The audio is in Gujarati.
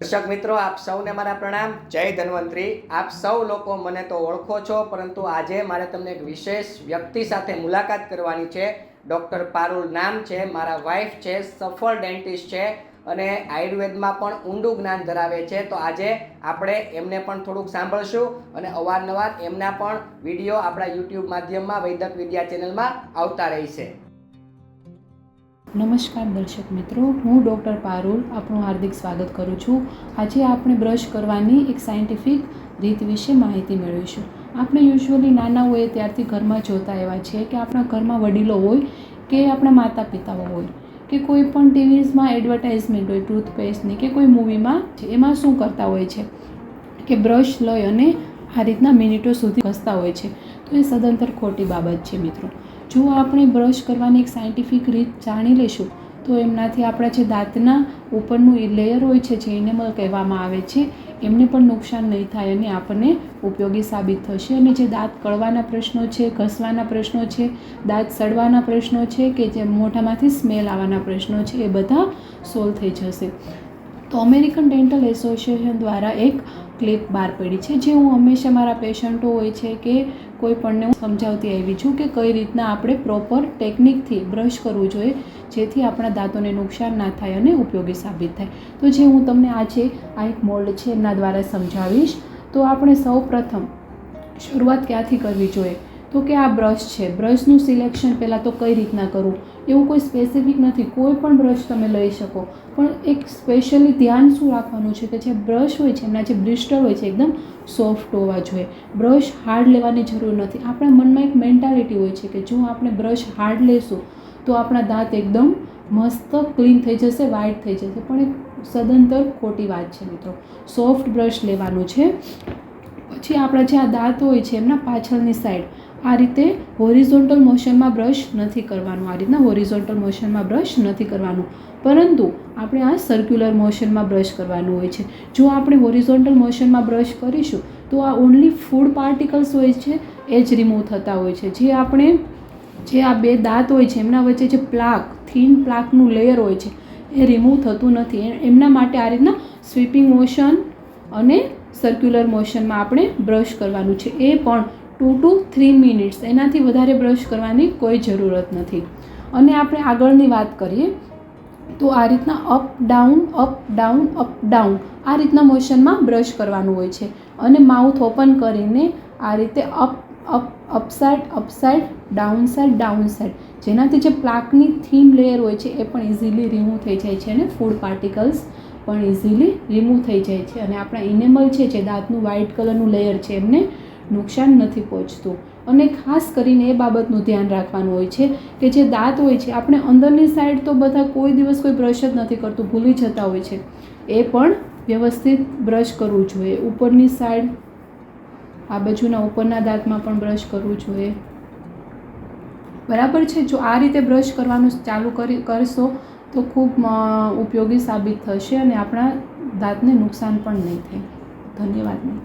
દર્શક મિત્રો, આપ સૌને મારા પ્રણામ. જય ધન્વંતરી. આપ સૌ લોકો મને તો ઓળખો છો, પરંતુ આજે મારે તમને એક વિશેષ વ્યક્તિ સાથે મુલાકાત કરવાની છે. ડૉક્ટર પારુલ નામ છે, મારા વાઈફ છે, સફળ ડેન્ટિસ્ટ છે અને આયુર્વેદમાં પણ ઊંડું જ્ઞાન ધરાવે છે. તો આજે આપણે એમને પણ થોડુંક સાંભળશું અને અવારનવાર એમના પણ વીડિયો આપણા યુટ્યુબ માધ્યમમાં વૈદક વિદ્યા ચેનલમાં આવતા રહેશે. નમસ્કાર દર્શક મિત્રો, હું ડૉક્ટર પારુલ આપનું હાર્દિક સ્વાગત કરું છું. આજે આપણે બ્રશ કરવાની એક સાયન્ટિફિક રીત વિશે માહિતી મેળવીશું. આપણે યુઝ્યુઅલી નાના હોઈએ ત્યારથી ઘરમાં જોતા એવા છે કે આપણા ઘરમાં વડીલો હોય કે આપણા માતા પિતાઓ હોય કે કોઈ પણ ટીવીઝમાં એડવર્ટાઇઝમેન્ટ હોય ટૂથપેસ્ટની કે કોઈ મૂવીમાં એમાં શું કરતા હોય છે કે બ્રશ લઈ અને આ રીતના મિનિટો સુધી ઘસતા હોય છે. તો એ સદંતર ખોટી બાબત છે મિત્રો. જો આપણે બ્રશ કરવાની એક સાયન્ટિફિક રીત જાણી લઈશું, તો એમનાથી આપણા જે દાંતના ઉપરનું એ લેયર હોય છે, જે એનેમલ કહેવામાં આવે છે, એમને પણ નુકસાન નહીં થાય અને આપણને ઉપયોગી સાબિત થશે. અને જે દાંત કળવાના પ્રશ્નો છે, ઘસવાના પ્રશ્નો છે, દાંત સડવાના પ્રશ્નો છે કે જે મોઢામાંથી સ્મેલ આવવાના પ્રશ્નો છે, એ બધા સોલ્વ થઈ જશે. તો અમેરિકન ડેન્ટલ એસોસિએશન દ્વારા એક ક્લિપ બહાર પડી છે, જે હું હંમેશા મારા પેશન્ટો હોય છે કે કોઈ પણને હું સમજાવતી આવી છું કે કઈ રીતના આપણે પ્રોપર ટેકનિકથી બ્રશ કરવું જોઈએ, જેથી આપણા દાંતોને નુકસાન ના થાય અને ઉપયોગી સાબિત થાય. તો જે હું તમને આજે આ એક મોલ્ડ છે એમના દ્વારા સમજાવીશ. તો આપણે સૌ પ્રથમ શરૂઆત ક્યાંથી કરવી જોઈએ? તો કે આ બ્રશ છે. બ્રશનું સિલેક્શન પહેલાં તો કઈ રીતના કરવું એવું કોઈ સ્પેસિફિક નથી. કોઈ પણ બ્રશ તમે લઈ શકો. પણ એક સ્પેશિયલી ધ્યાન શું રાખવાનું છે કે જે બ્રશ હોય છે, એમના જે બ્રિસ્ટર હોય છે, એકદમ સોફ્ટ હોવા જોઈએ. બ્રશ હાર્ડ લેવાની જરૂર નથી. આપણા મનમાં એક મેન્ટાલિટી હોય છે કે જો આપણે બ્રશ હાર્ડ લેશું, તો આપણા દાંત એકદમ મસ્ત ક્લીન થઈ જશે વ્હાઇટ થઈ જશે. પણ એક સદંતર ખોટી વાત છે મિત્રો. સોફ્ટ બ્રશ લેવાનું છે. પછી આપણા જે આ દાંત હોય છે, એમના પાછળની સાઈડ આ રીતે હોરિઝોન્ટલ મોશનમાં બ્રશ નથી કરવાનું, આ રીતના હોરિઝોન્ટલ મોશનમાં બ્રશ નથી કરવાનું. પરંતુ આપણે આ સર્ક્યુલર મોશનમાં બ્રશ કરવાનું હોય છે. જો આપણે હોરિઝોન્ટલ મોશનમાં બ્રશ કરીશું, તો આ ઓનલી ફૂડ પાર્ટિકલ્સ હોય છે, એ જ રિમૂવ થતા હોય છે. જે આપણે, જે આ બે દાંત હોય છે, એમના વચ્ચે જે પ્લાક થીન પ્લાકનું લેયર હોય છે, એ રિમૂવ થતું નથી. એમના માટે આ રીતના સ્વીપિંગ મોશન અને સર્ક્યુલર મોશનમાં આપણે બ્રશ કરવાનું છે. એ પણ ટુ ટુ થ્રી મિનિટ્સ એનાથી વધારે બ્રશ કરવાની કોઈ જરૂરત નથી. અને આપણે આગળની વાત કરીએ, તો આ રીતના up down up down up down આ રીતના મોશનમાં બ્રશ કરવાનું હોય છે. અને માઉથ ઓપન કરીને આ રીતે up up upside upside down side down side જેનાથી જે પ્લાકની થીમ લેયર હોય છે એ પણ ઇઝીલી રિમૂવ થઈ જાય છે અને ફૂડ પાર્ટિકલ્સ પણ ઇઝીલી રિમૂવ થઈ જાય છે. અને આપણા ઇનેમલ છે જે દાંતનું વ્હાઇટ કલરનું લેયર છે એમને નુકસાન નથી પહોંચતું. અને ખાસ કરીને એ બાબતનું ધ્યાન રાખવાનું હોય છે કે જે દાંત હોય છે, આપણે અંદરની સાઈડ તો બધા કોઈ દિવસ કોઈ બ્રશ જ નથી કરતું, ભૂલી જતા હોય છે. એ પણ વ્યવસ્થિત બ્રશ કરવું જોઈએ. ઉપરની સાઈડ આ બાજુના ઉપરના દાંતમાં પણ બ્રશ કરવું જોઈએ. બરાબર છે? જો આ રીતે બ્રશ કરવાનું ચાલુ કરી, કરશો તો ખૂબ ઉપયોગી સાબિત થશે અને આપણા દાંતને નુકસાન પણ નહીં થાય. ધન્યવાદ. મેમ